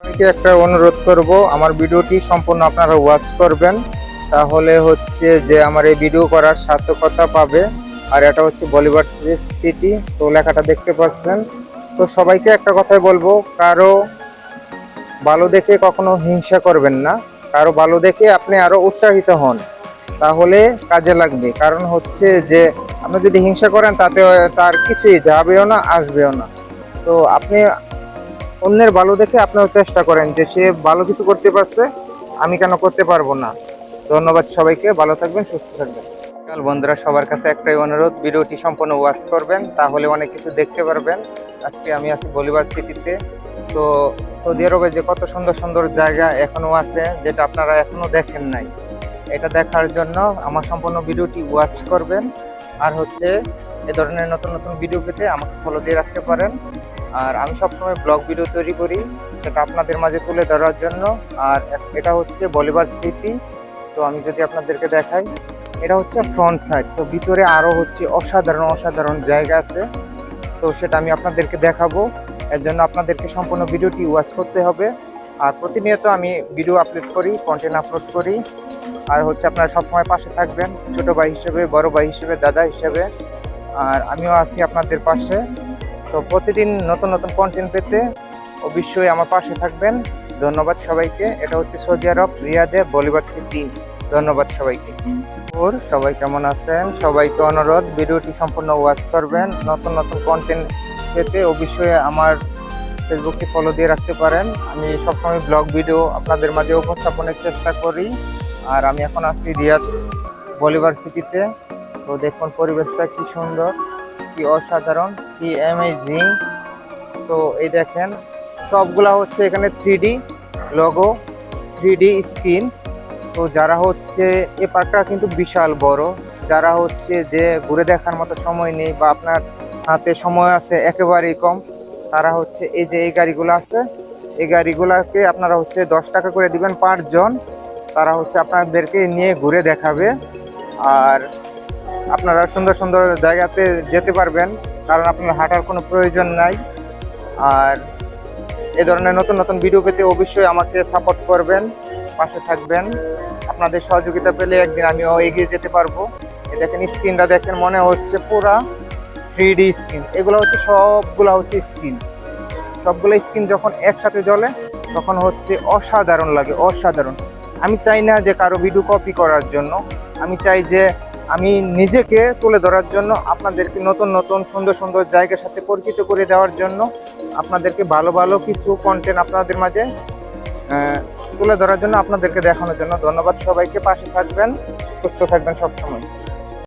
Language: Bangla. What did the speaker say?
সবাইকে একটা অনুরোধ করব, আমার ভিডিওটি সম্পূর্ণ আপনারা ওয়াচ করবেন। তাহলে হচ্ছে যে আমার এই ভিডিও করার সার্থকতা পাবে। আর এটা হচ্ছে বলিউড সিটি তো লেখাটা দেখতে পাচ্ছেন। তো সবাইকে একটা কথাই বলব, কারও ভালো দেখে কখনো হিংসা করবেন না। কারও ভালো দেখে আপনি আরও উৎসাহিত হন। তাহলে কাজে লাগবে। কারণ হচ্ছে যে, আপনি যদি হিংসা করেন তাতে তার কিছুই যাবেও না, আসবেও না। তো আপনি অন্যের ভালো দেখে আপনিও চেষ্টা করেন যে সে ভালো কিছু করতে পারছে, আমি কেন করতে পারব না। ধন্যবাদ সবাইকে, ভালো থাকবেন, সুস্থ থাকবেন। কাল বন্ধুরা, সবার কাছে একটাই অনুরোধ, ভিডিওটি সম্পূর্ণ ওয়াচ করবেন, তাহলে অনেক কিছু দেখতে পারবেন। আজকে আমি আছি বলিবার সিটিতে তো সৌদি আরবে যে কত সুন্দর সুন্দর জায়গা এখনও আছে, যেটা আপনারা এখনও দেখেন নাই, এটা দেখার জন্য আমার সম্পূর্ণ ভিডিওটি ওয়াচ করবেন। আর হচ্ছে, এ ধরনের নতুন নতুন ভিডিও পেতে আমাকে ফলো দিয়ে রাখতে পারেন। আর আমি সবসময় ব্লগ ভিডিও তৈরি করি। সেটা আপনাদের মাঝে তুলে ধরার জন্য। আর এটা হচ্ছে বলিবার সিটি। তো আমি যদি আপনাদেরকে দেখাই, এটা হচ্ছে ফ্রন্ট সাইড তো ভিতরে আরও হচ্ছে অসাধারণ অসাধারণ জায়গা আছে। তো সেটা আমি আপনাদেরকে দেখাবো। এর জন্য আপনাদেরকে সম্পূর্ণ ভিডিওটি ওয়াচ করতে হবে। আর প্রতিনিয়ত আমি ভিডিও আপলোড করি কন্টেন্ট আপলোড করি। আর হচ্ছে আপনারা সবসময় পাশে থাকবেন। ছোটো ভাই হিসেবে, বড় ভাই হিসেবে, দাদা হিসেবে। আর আমিও আছি আপনাদের পাশে। তো প্রতিদিন নতুন নতুন কন্টেন্ট পেতে অবশ্যই আমার পাশে থাকবেন। ধন্যবাদ সবাইকে। এটা হচ্ছে সৌদি আরব, রিয়াদে, বলিভার সিটি। ধন্যবাদ সবাইকে। ওর, সবাই কেমন আছেন? সবাইকে অনুরোধ, ভিডিওটি সম্পূর্ণ ওয়াচ করবেন। নতুন নতুন কন্টেন্ট পেতে অবশ্যই আমার ফেসবুককে ফলো দিয়ে রাখতে পারেন। আমি সবসময় ব্লগ ভিডিও আপনাদের মাঝে উপস্থাপনের চেষ্টা করি। আর আমি এখন আছি রিয়াদ বলিভার সিটিতে। তো দেখুন পরিবেশটা কি সুন্দর। কি অসাধারণ কি অ্যামেজিং তো এই দেখেন, সবগুলা হচ্ছে এখানে থ্রি লগো থ্রি স্ক্রিন তো যারা হচ্ছে, এ পার্কটা কিন্তু বিশাল বড়। যারা হচ্ছে যে ঘুরে দেখার মতো সময় নেই বা আপনার হাতে সময় আছে একেবারেই কম, তারা হচ্ছে এই যে এই গাড়িগুলো আছে, এই গাড়িগুলোকে আপনারা হচ্ছে দশ টাকা করে দিবেন পাঁচজন তারা হচ্ছে আপনাদেরকে নিয়ে ঘুরে দেখাবে। আর আপনারা সুন্দর সুন্দর জায়গাতে যেতে পারবেন, কারণ আপনার হাঁটার কোনো প্রয়োজন নাই। আর এ ধরনের নতুন নতুন ভিডিও পেতে অবশ্যই আমাকে সাপোর্ট করবেন, পাশে থাকবেন। আপনাদের সহযোগিতা পেলে একদিন আমিও এগিয়ে যেতে পারব। এ দেখেন স্ক্রিনটা দেখেন, মনে হচ্ছে পুরা থ্রি ডি স্ক্রিন এগুলো হচ্ছে সবগুলো হচ্ছে স্ক্রিন সবগুলো স্ক্রিন যখন একসাথে জ্বলে, তখন হচ্ছে অসাধারণ লাগে, অসাধারণ। আমি চাই না যে কারও ভিডিও কপি করার জন্য। আমি চাই যে আমি নিজেকে তুলে ধরার জন্য, আপনাদেরকে নতুন নতুন সুন্দর সুন্দর জায়গার সাথে পরিচিত করে দেওয়ার জন্য আপনাদেরকে ভালো ভালো কিছু কন্টেন্ট আপনাদের মাঝে তুলে ধরার জন্য আপনাদেরকে দেখানোর জন্য ধন্যবাদ। সবাইকে পাশে থাকবেন, সুস্থ থাকবেন সবসময়।